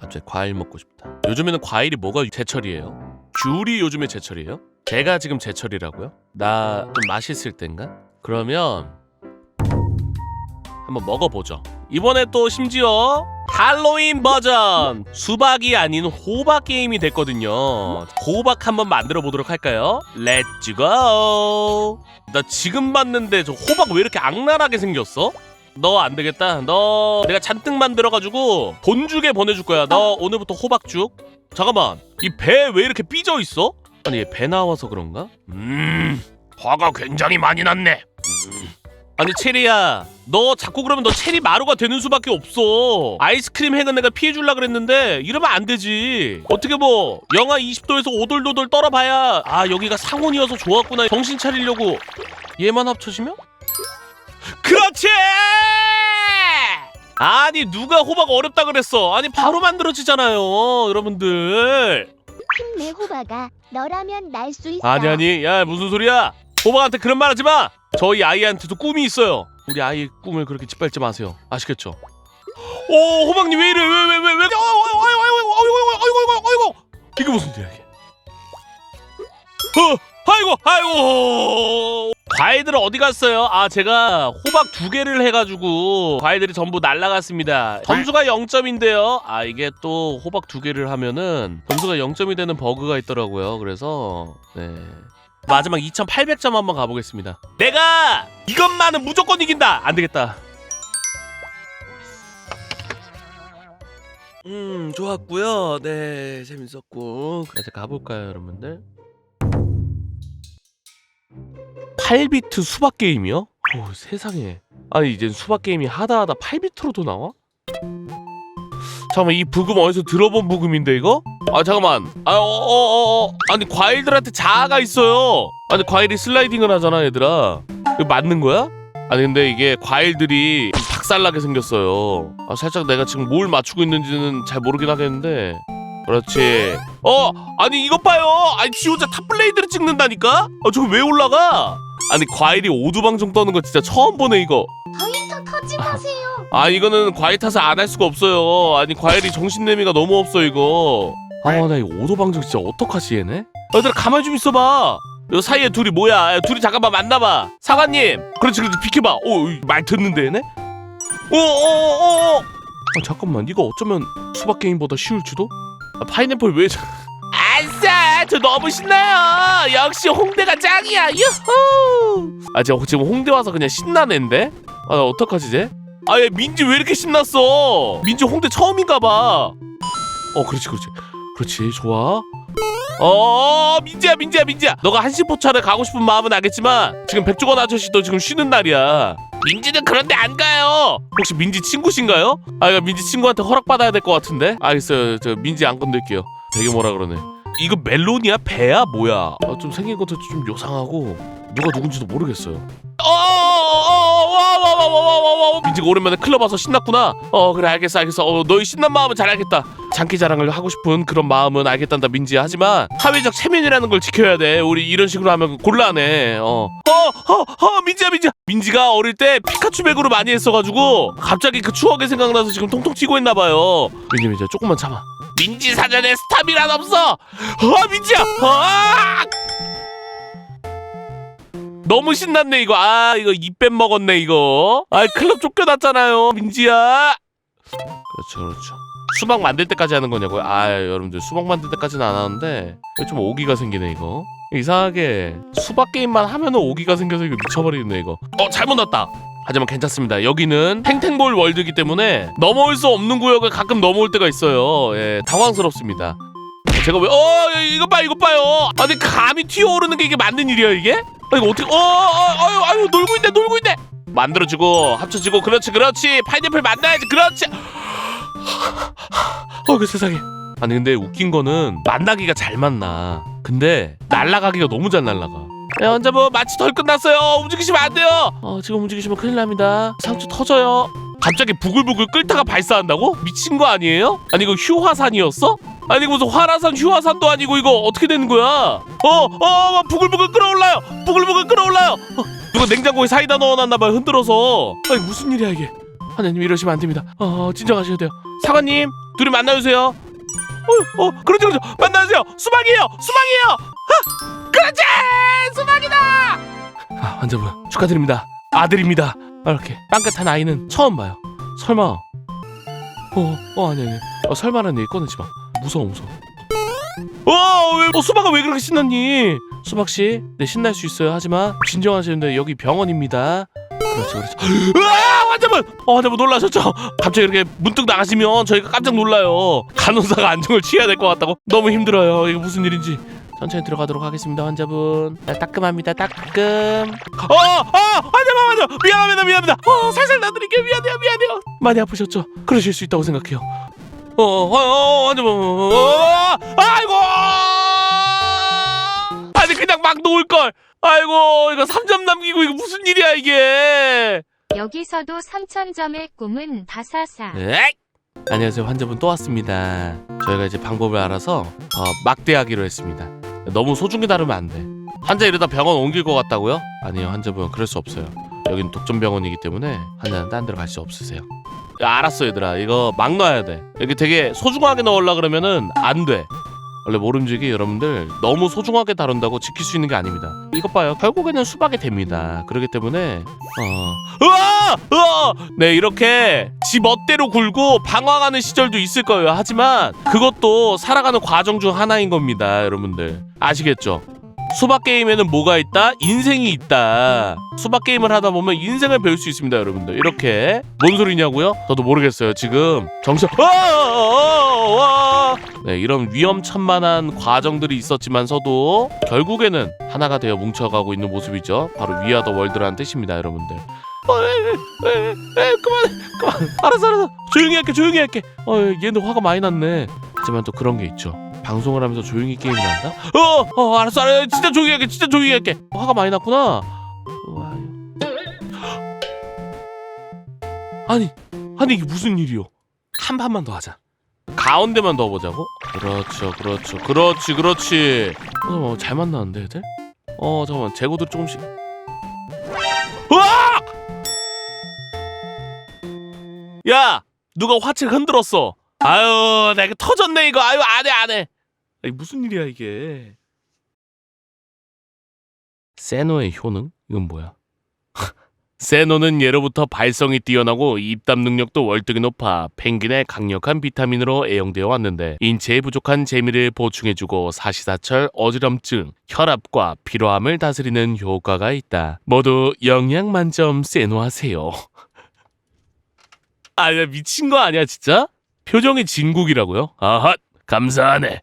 갑자기 과일 먹고 싶다. 요즘에는 과일이 뭐가 제철이에요? 귤이 요즘에 제철이에요? 제가 지금 제철이라고요? 나 좀 맛있을 땐가? 그러면 한번 먹어보죠. 이번에 또 심지어 할로윈 버전 수박이 아닌 호박 게임이 됐거든요. 호박 한번 만들어 보도록 할까요? 렛츠 고! 나 지금 봤는데 저 호박 왜 이렇게 악랄하게 생겼어? 너 안 되겠다. 너 내가 잔뜩 만들어가지고 본죽에 보내줄 거야. 너 오늘부터 호박죽. 잠깐만, 이 배 왜 이렇게 삐져 있어? 아니 얘배 나와서 그런가? 음, 화가 굉장히 많이 났네. 음. 아니 체리야, 너 자꾸 그러면 너 체리 마루가 되는 수밖에 없어. 아이스크림 행은 내가 피해줄라 그랬는데 이러면 안 되지. 어떻게 뭐 영하 20도에서 오돌도돌 떨어봐야 아 여기가 상온이어서 좋았구나 정신 차리려고 얘만 합쳐지면? 그렇지! 아니 누가 호박 어렵다 그랬어? 아니 바로 만들어지잖아요, 여러분들. 힘내 호박아 너라면 날 수 있어 아니 아니, 야 무슨 소리야? 호박한테 그런 말 하지 마. 저희 아이한테도 꿈이 있어요. 우리 아이의 꿈을 그렇게 짓밟지 마세요. 아시겠죠? 오 호박님 왜 이래? 왜 왜 왜 왜? 과일들 어디 갔어요? 아 제가 호박 두 개를 해가지고 과일들이 전부 날라갔습니다. 점수가 0점인데요. 아 이게 또 호박 두 개를 하면은 점수가 0점이 되는 버그가 있더라고요. 그래서 네. 마지막 2,800점 한번 가보겠습니다. 내가 이것만은 무조건 이긴다. 안 되겠다. 음 좋았고요. 네 재밌었고 이제 가볼까요, 여러분들? 8비트 수박 게임이요? 오 세상에. 아니 이젠 수박 게임이 하다 하다 8비트로도 나와? 잠깐만 이 부금 어디서 들어본 부금인데 이거? 아 잠깐만 아어어어 어, 아니 과일들한테 자아가 있어요 아니 과일이 슬라이딩을 하잖아 얘들아 이거 맞는 거야? 아니 근데 이게 과일들이 좀 박살나게 생겼어요 아 살짝 내가 지금 뭘 맞추고 있는지는 잘 모르긴 하겠는데 그렇지 어 아니 이것 봐요 아니 지 혼자 탑블레이드를 찍는다니까 아 저거 왜 올라가 아니 과일이 오두방정 떠는 거 진짜 처음 보네 이거. 더이터 터지 마세요. 아 이거는 과일 탓을 안 할 수가 없어요. 아니 과일이 정신내미가 너무 없어 이거. 아 나 이거 오도방정 진짜 어떡하지 얘네? 얘들아 가만히 좀 있어봐. 요 사이에 둘이 뭐야? 야, 둘이 잠깐만 만나봐. 사관님! 그렇지 그렇지. 비켜봐. 오말 듣는데 얘네? 오오오오 아 잠깐만. 이거 어쩌면 수박 게임보다 쉬울지도? 아, 파인애플 왜 저... 아싸 저 너무 신나요. 역시 홍대가 짱이야. 유후. 아 제가 지금 홍대 와서 그냥 신나는데? 아 나 어떡하지 이제? 아얘 민지 왜 이렇게 신났어? 민지 홍대 처음인가 봐 어 그렇지 그렇지. 그렇지 좋아. 어 민지야 민지야 민지야. 너가 한시포차를 가고 싶은 마음은 알겠지만 지금 백종원 아저씨도 지금 쉬는 날이야. 민지는 그런데 안 가요. 혹시 민지 친구신가요? 아 민지 친구한테 허락받아야 될 것 같은데? 알겠어요. 저 민지 안 건들게요. 되게 뭐라 그러네 이거 멜론이야? 배야? 뭐야? 아, 좀 생긴 것도 좀 요상하고 누가 누군지도 모르겠어요. 어와 와 와 와 와 와 와. 민지가 오랜만에 클럽 와서 신났구나. 어 그래 알겠어 알겠어. 어 너희 신난 마음은 잘 알겠다. 장기 자랑을 하고 싶은 그런 마음은 알겠단다 민지야. 하지만 사회적 체면이라는 걸 지켜야 돼. 우리 이런 식으로 하면 곤란해. 어 어 어 어 민지야 민지야. 민지가 어릴 때 피카츄 백으로 많이 했어가지고 갑자기 그 추억이 생각나서 지금 통통 튀고 있나 봐요. 민지 민지야 조금만 참아 민지 사전에 스타미란 없어. 어 민지야. 아 너무 신났네 이거. 아 이거 입뱀 먹었네 이거. 아 클럽 쫓겨났잖아요 민지야. 그렇죠 그렇죠. 수박 만들 때까지 하는 거냐고요? 아 여러분들 수박 만들 때까지는 안 하는데 좀 오기가 생기네 이거. 이상하게 수박 게임만 하면은 오기가 생겨서 이거 미쳐버리네 이거. 어 잘못 났다 하지만 괜찮습니다 여기는 탱탱볼 월드이기 때문에 넘어올 수 없는 구역을 가끔 넘어올 때가 있어요 예 당황스럽습니다 제가 왜, 어, 이거 봐, 이거 봐요. 아니, 감이 튀어오르는 게 이게 맞는 일이야, 이게? 아, 이거 어떻게, 어, 어, 아유, 아유, 놀고 있네, 놀고 있네. 만들어지고, 합쳐지고, 그렇지, 그렇지. 파인애플 만나야지, 그렇지. 어, 그 세상에. 아니, 근데 웃긴 거는 만나기가 잘 만나. 근데 날라가기가 너무 잘 날라가. 야, 혼자 뭐 마치 덜 끝났어요. 움직이시면 안 돼요. 어, 지금 움직이시면 큰일 납니다. 상추 터져요. 갑자기 부글부글 끓다가 발사한다고? 미친 거 아니에요? 아니 이거 휴화산이었어? 아니 이거 무슨 화라산 휴화산도 아니고 이거 어떻게 되는 거야? 어, 어, 막 부글부글 끓어올라요. 부글부글 끓어올라요. 어, 누가 냉장고에 사이다 넣어놨나 봐요. 흔들어서. 아니 무슨 일이야 이게? 하나님 이러시면 안 됩니다. 어, 진정하셔야 돼요. 사관님 둘이 만나주세요 어, 어 그렇죠 그렇죠 만나주세요 수박이에요 수박이에요 아, 그렇지! 수박이다! 아 환자분 축하드립니다. 아들입니다. 아, 이렇게 빵긋한 아이는 처음 봐요. 설마. 어, 어 아니 아니. 어, 설마라는 얘기 꺼내지 마. 무서워 무서워. 어, 왜, 어 수박아 왜 그렇게 신났니? 수박 씨 네 신날 수 있어요. 하지만 진정하시는데 여기 병원입니다. 그렇죠 그렇죠. 으아 환자분! 어 환자분 놀라셨죠? 갑자기 이렇게 문득 나가시면 저희가 깜짝 놀라요. 간호사가 안정을 취해야 될 것 같다고. 너무 힘들어요. 이게 무슨 일인지 천천히 들어가도록 하겠습니다 환자분. 네, 따끔합니다 따끔. 어 어 환자분 환자분! 미안합니다 미안합니다. 어 살살 놔드릴게요. 미안해요 미안해요. 많이 아프셨죠? 그러실 수 있다고 생각해요. 어, 어, 어, 환자분 어, 아이고! 아니 그냥 막 놓을 걸. 아이고 이거 3점 남기고 이거 무슨 일이야 이게? 여기서도 3,000점의 꿈은 다사사. 에잇! 안녕하세요. 환자분 또 왔습니다. 저희가 이제 방법을 알아서 어, 막대하기로 했습니다 너무 소중히 다루면 안 돼. 환자 이러다 병원 옮길 것 같다고요? 아니요 환자분 그럴 수 없어요. 여긴 독점병원이기 때문에 환자는 딴 데로 갈 수 없으세요. 야, 알았어 얘들아. 이거 막 놔야 돼. 이렇게 되게 소중하게 넣으려 그러면은 안 돼 원래 모름지기 여러분들 너무 소중하게 다룬다고 지킬 수 있는 게 아닙니다 이것 봐요 결국에는 수박이 됩니다 그렇기 때문에 어 으아! 으아! 네 이렇게 지 멋대로 굴고 방황하는 시절도 있을 거예요 하지만 그것도 살아가는 과정 중 하나인 겁니다 여러분들 아시겠죠? 수박 게임에는 뭐가 있다? 인생이 있다. 수박 게임을 하다 보면 인생을 배울 수 있습니다, 여러분들. 이렇게 뭔 소리냐고요? 저도 모르겠어요. 지금 정신 아! 아! 아! 네, 이런 위험천만한 과정들이 있었지만서도 결국에는 하나가 되어 뭉쳐가고 있는 모습이죠. 바로 위아더 월드라는 뜻입니다, 여러분들. 어, 에, 에, 에, 에, 그만, 그만. 알았어, 알았어. 조용히 할게, 조용히 할게. 어, 얘는 화가 많이 났네. 하지만 또 그런 게 있죠. 방송을 하면서 조용히 게임을 한다? 어, 어, 알았어, 알았어. 진짜 조용히 할게, 진짜 조용히 할게. 화가 많이 났구나. 아니, 아니 이게 무슨 일이요? 한 판만 더 하자. 가운데만 넣어보자고? 그렇죠, 그렇죠, 그렇지, 그렇지. 어, 잘 만나는데 애들? 어, 잠깐만, 재고들 조금씩. 으아! 야, 누가 화채 흔들었어? 아유, 나 이거 터졌네 이거. 아유, 안해, 안해. 아니, 무슨 일이야 이게? 세노의 효능? 이건 뭐야? 세노는 예로부터 발성이 뛰어나고 입담 능력도 월등히 높아 펭귄의 강력한 비타민으로 애용되어 왔는데 인체에 부족한 재미를 보충해주고 사시사철 어지럼증, 혈압과 피로함을 다스리는 효과가 있다. 모두 영양 만점 세노하세요. 아 야 미친 거 아니야 진짜? 표정이 진국이라고요? 아하 감사하네.